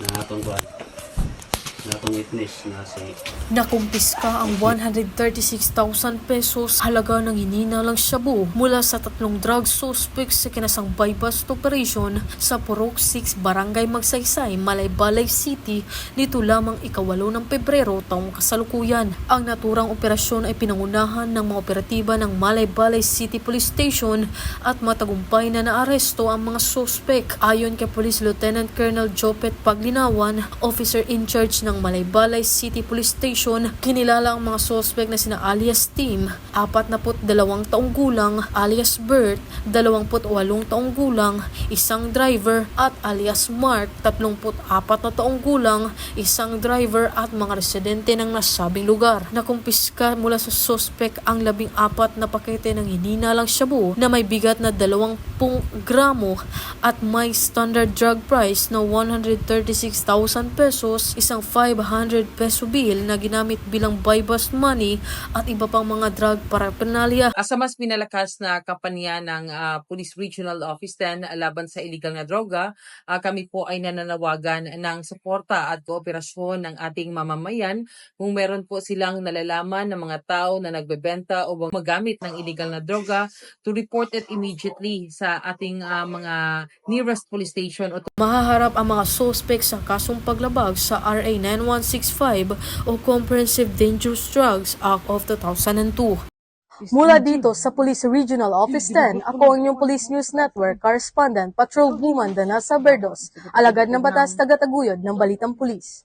na itong kuwan Witness na si Nakumpiska ang 136,000 pesos halaga ng hininalang shabu mula sa tatlong drug suspects sa kinasang bypass operation sa Purok 6 Barangay Magsaysay, Malaybalay City nito lamang ikawalo ng Pebrero taong kasalukuyan. Ang naturang operasyon ay pinangunahan ng mga operatiba ng Malaybalay City Police Station at matagumpay na naaresto ang mga suspect. Ayon kay Police Lieutenant Colonel Jopet Paglinawan, officer in charge ng Malaybalay City Police Station, kinilala ang mga suspect na sina alias Tim, 42 taong gulang, alias Bert, 28 taong gulang, isang driver at alias Mark, 34 na taong gulang, isang driver at mga residente ng nasabing lugar. Nakumpiska mula sa suspect ang 14 na pakete ng hininalang shabu na may bigat na 20 gramo at may standard drug price na 136,000 pesos, isang 500 peso bill na ginamit bilang buy-bust money at iba pang mga drug paraphernalia. Ah, sa mas pinalakas na kampanya ng ah, Police Regional Office 10 laban sa illegal na droga, ah, kami po ay nananawagan ng suporta at kooperasyon ng ating mamamayan kung meron po silang nalalaman ng mga tao na nagbebenta o magamit ng illegal na droga to report it immediately sa ating ah, mga nearest police station o Mahaharap ang mga suspect sa kasong paglabag sa RA 9165 o Comprehensive Dangerous Drugs Act of 2002. Mula dito sa Police Regional Office 10, ako ang inyong Police News Network Correspondent Patrol Woman Danasa Berdos, alagad ng batas taga-taguyod ng Balitang Pulis.